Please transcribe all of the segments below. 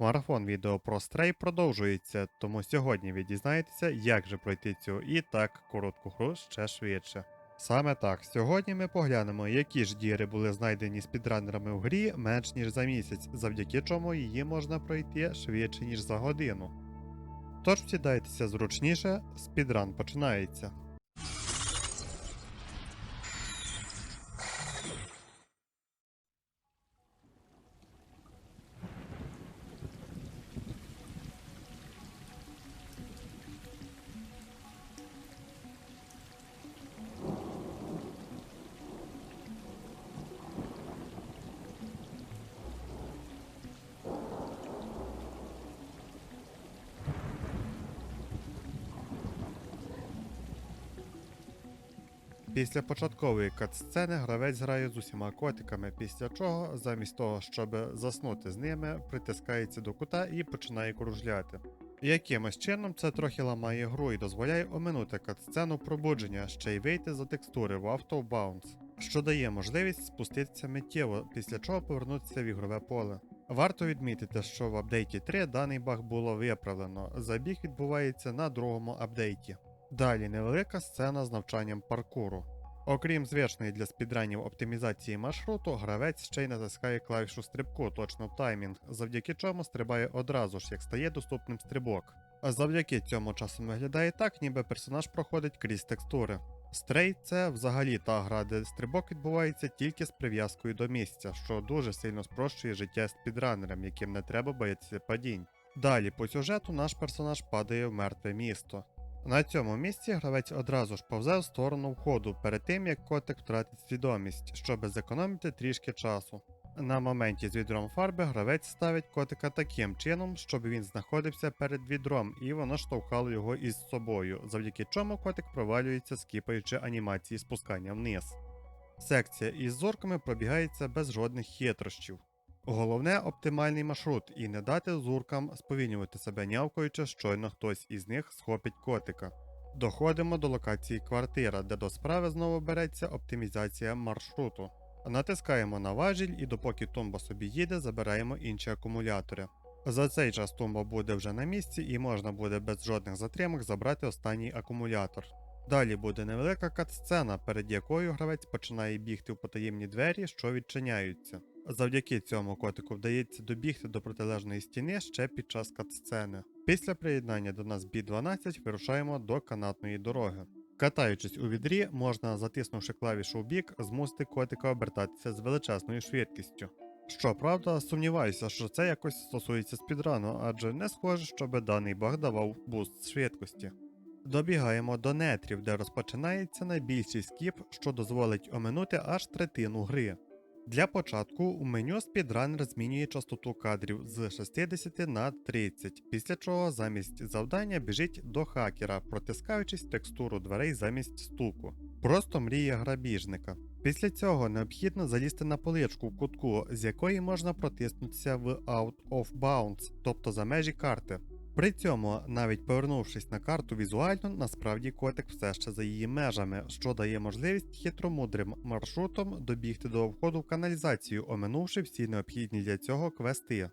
Марафон відео про стрей продовжується, тому сьогодні ви дізнаєтеся, як же пройти цю і так коротку гру ще швидше. Саме так, сьогодні ми поглянемо, які ж діри були знайдені спідранерами в грі менш ніж за місяць, завдяки чому її можна пройти швидше, ніж за годину. Тож сідайтеся зручніше, спідран починається. Після початкової катсцени гравець грає з усіма котиками, після чого, замість того, щоб заснути з ними, притискається до кута і починає кружляти. Якимось чином це трохи ламає гру і дозволяє оминути катсцену пробудження, ще й вийти за текстури в Bounce, що дає можливість спуститися миттєво, після чого повернутися в ігрове поле. Варто відмітити, що в апдейті 3 даний баг було виправлено. Забіг відбувається на другому апдейті. Далі невелика сцена з навчанням паркуру. Окрім звичної для спідранів оптимізації маршруту, гравець ще й натискає клавішу стрибку точно в таймінг, завдяки чому стрибає одразу ж, як стає доступним стрибок. А завдяки цьому часом виглядає так, ніби персонаж проходить крізь текстури. Стрей це взагалі та гра, де стрибок відбувається тільки з прив'язкою до місця, що дуже сильно спрощує життя спідранерам, яким не треба боятися падінь. Далі по сюжету наш персонаж падає в мертве місто. На цьому місці гравець одразу ж повзе в сторону входу перед тим, як котик втратить свідомість, щоб зекономити трішки часу. На моменті з відром фарби гравець ставить котика таким чином, щоб він знаходився перед відром і воно штовхало його із собою, завдяки чому котик провалюється, скіпаючи анімації спускання вниз. Секція із зорками пробігається без жодних хитрощів. Головне оптимальний маршрут і не дати зуркам сповільнювати себе нявкаючи, щойно хтось із них схопить котика. Доходимо до локації квартира, де до справи знову береться оптимізація маршруту. Натискаємо на важіль і допоки тумба собі їде, забираємо інші акумулятори. За цей час тумба буде вже на місці і можна буде без жодних затримок забрати останній акумулятор. Далі буде невелика катсцена, перед якою гравець починає бігти в потаємні двері, що відчиняються. Завдяки цьому котику вдається добігти до протилежної стіни ще під час катсцени. Після приєднання до нас B12 вирушаємо до канатної дороги. Катаючись у відрі, можна, затиснувши клавішу в бік, змусити котика обертатися з величезною швидкістю. Щоправда, сумніваюся, що це якось стосується спідрану, адже не схоже, щоб даний баг давав буст швидкості. Добігаємо до нетрів, де розпочинається найбільший скіп, що дозволить оминути аж третину гри. Для початку у меню спідранер змінює частоту кадрів з 60 на 30, після чого замість завдання біжить до хакера, протискаючись текстуру дверей замість стуку. Просто мрія грабіжника. Після цього необхідно залізти на поличку в кутку, з якої можна протиснутися в Out of Bounds, тобто за межі карти. При цьому, навіть повернувшись на карту візуально, насправді котик все ще за її межами, що дає можливість хитромудрим маршрутом добігти до входу в каналізацію, оминувши всі необхідні для цього квести.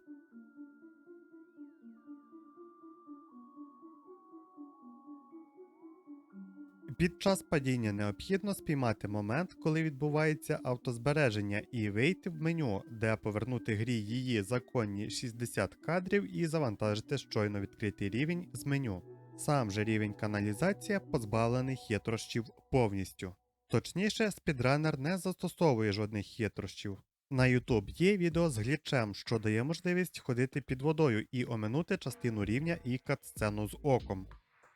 Під час падіння необхідно спіймати момент, коли відбувається автозбереження, і вийти в меню, де повернути грі її законні 60 кадрів і завантажити щойно відкритий рівень з меню. Сам же рівень каналізація позбавлений хитрощів повністю. Точніше, спідранер не застосовує жодних хитрощів. На YouTube є відео з глічем, що дає можливість ходити під водою і оминути частину рівня і катсцену з оком.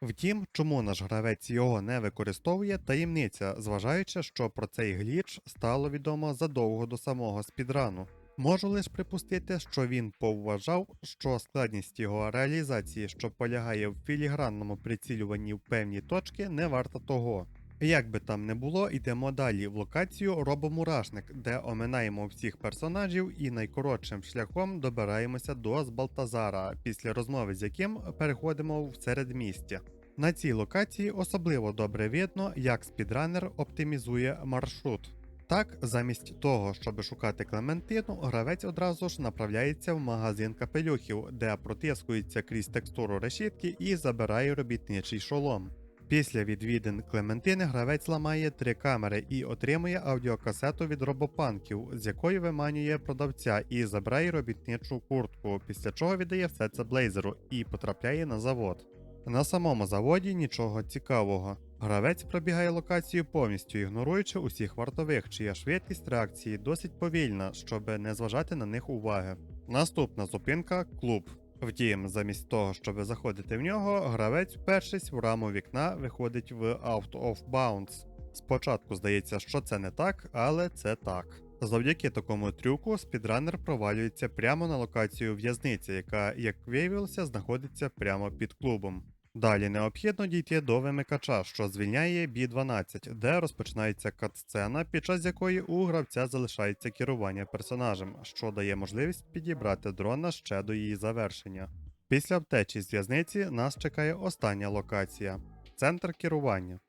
Втім, чому наш гравець його не використовує, таємниця, зважаючи, що про цей гліч стало відомо задовго до самого спідрану. Можу лише припустити, що він повважав, що складність його реалізації, що полягає в філігранному прицілюванні в певні точки, не варта того. Як би там не було, йдемо далі в локацію Робомурашник, де оминаємо всіх персонажів і найкоротшим шляхом добираємося до Збалтазара, після розмови з яким переходимо в середмістя. На цій локації особливо добре видно, як спідранер оптимізує маршрут. Так, замість того, щоб шукати Клементину, гравець одразу ж направляється в магазин капелюхів, де протискується крізь текстуру решітки і забирає робітничий шолом. Після відвідин Клементини гравець ламає три камери і отримує аудіокасету від робопанків, з якої виманює продавця і забирає робітничу куртку, після чого віддає все це блейзеру і потрапляє на завод. На самому заводі нічого цікавого. Гравець пробігає локацію повністю, ігноруючи усіх вартових, чия швидкість реакції досить повільна, щоб не зважати на них уваги. Наступна зупинка клуб. Втім, замість того, щоб заходити в нього, гравець, впершись в раму вікна, виходить в Out of Bounds. Спочатку здається, що це не так, але це так. Завдяки такому трюку спідранер провалюється прямо на локацію в'язниці, яка, як виявилося, знаходиться прямо під клубом. Далі необхідно дійти до вимикача, що звільняє B12, де розпочинається катсцена, під час якої у гравця залишається керування персонажем, що дає можливість підібрати дрона ще до її завершення. Після втечі з в'язниці нас чекає остання локація центр керування.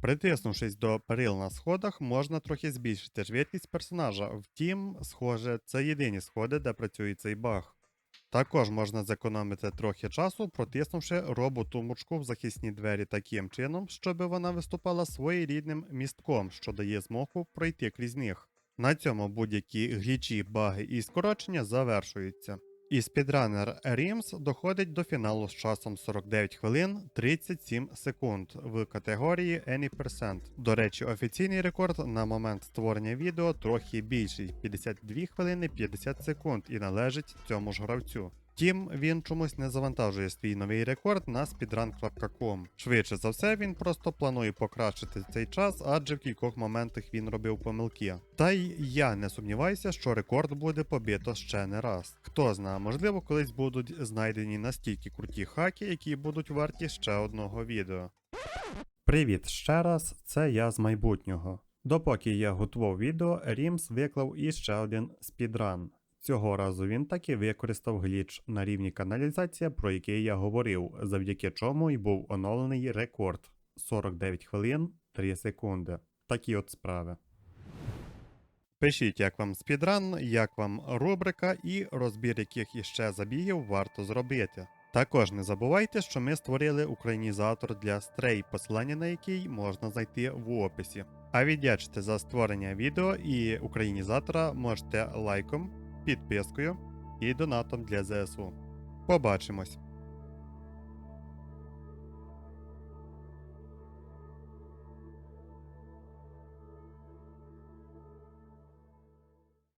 Притиснувшись до перил на сходах, можна трохи збільшити швидкість персонажа, втім, схоже, це єдині сходи, де працює цей баг. Також можна зекономити трохи часу, протиснувши роботу-мучку в захисні двері таким чином, щоб вона виступала своєрідним містком, що дає змогу пройти крізь них. На цьому будь-які глічі, баги і скорочення завершуються. І спідранер Рімс доходить до фіналу з часом 49 хвилин 37 секунд в категорії Any Percent. До речі, офіційний рекорд на момент створення відео трохи більший 52 хвилини 50 секунд і належить цьому ж гравцю. Втім, він чомусь не завантажує свій новий рекорд на speedrun.com. Швидше за все, він просто планує покращити цей час, адже в кількох моментах він робив помилки. Та й я не сумніваюся, що рекорд буде побито ще не раз. Хто знає, можливо, колись будуть знайдені настільки круті хаки, які будуть варті ще одного відео. Привіт ще раз, це я з майбутнього. Допоки я готував відео, Рімс виклав іще один спідран. Цього разу він таки використав гліч на рівні каналізація, про який я говорив, завдяки чому й був оновлений рекорд 49 хвилин 3 секунди. Такі от справи. Пишіть, як вам спідран, як вам рубрика і розбір яких іще забігів варто зробити. Також не забувайте, що ми створили українізатор для Stray, посилання на який можна знайти в описі. А віддячити за створення відео і українізатора можете лайком, підпискою і донатом для ЗСУ. Побачимось!